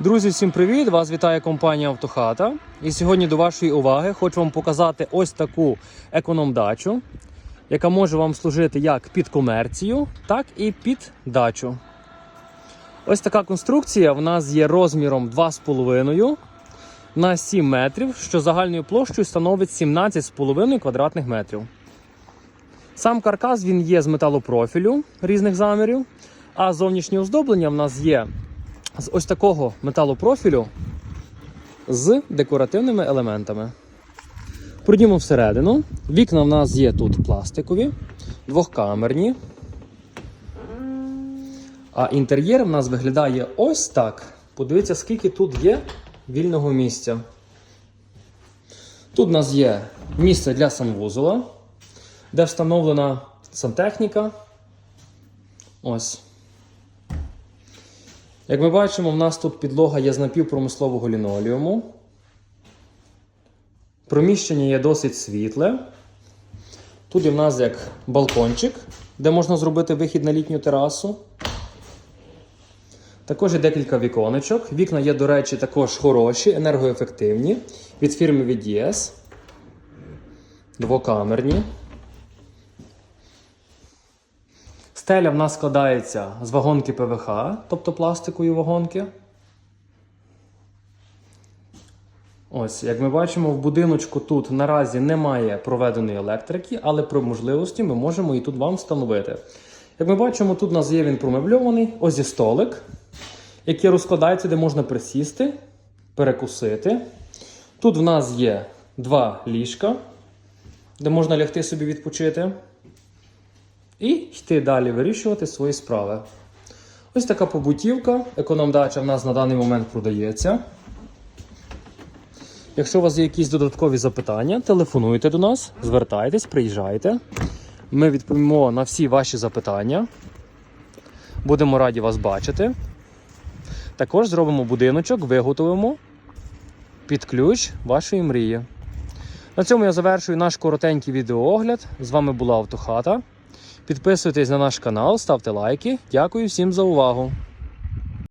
Друзі, всім привіт! Вас вітає компанія Автохата. І сьогодні до вашої уваги хочу вам показати ось таку економ-дачу, яка може вам служити як під комерцію, так і під дачу. Ось така конструкція в нас є розміром 2,5 на 7 метрів, що загальною площею становить 17,5 квадратних метрів. Сам каркас він є з металопрофілю різних замірів, а зовнішнє оздоблення в нас є з ось такого металопрофілю з декоративними елементами. Пройдімо всередину. Вікна в нас є тут пластикові, двохкамерні. А інтер'єр в нас виглядає ось так. Подивіться, скільки тут є вільного місця. Тут у нас є місце для санвузола, де встановлена сантехніка. Ось. Як ми бачимо, в нас тут підлога є з напівпромислового лінолеуму. Приміщення є досить світле. Тут є в нас як балкончик, де можна зробити вихід на літню терасу. Також є декілька віконечок. Вікна є, до речі, також хороші, енергоефективні від фірми VDS. Двокамерні. Стеля в нас складається з вагонки ПВХ, тобто пластикової вагонки. Ось, як ми бачимо, в будиночку тут наразі немає проведеної електрики, але при можливості ми можемо і тут вам встановити. Як ми бачимо, тут у нас є він промебльований, ось є столик, який розкладається, де можна присісти, перекусити. Тут в нас є два ліжка, де можна лягти собі відпочити. І йти далі вирішувати свої справи. Ось така побутівка. Економ-дача в нас на даний момент продається. Якщо у вас є якісь додаткові запитання, телефонуйте до нас, звертайтесь, приїжджайте. Ми відповімо на всі ваші запитання. Будемо раді вас бачити. Також зробимо будиночок, виготовимо під ключ вашої мрії. На цьому я завершую наш коротенький відеоогляд. З вами була Автохата. Підписуйтесь на наш канал, ставте лайки. Дякую всім за увагу.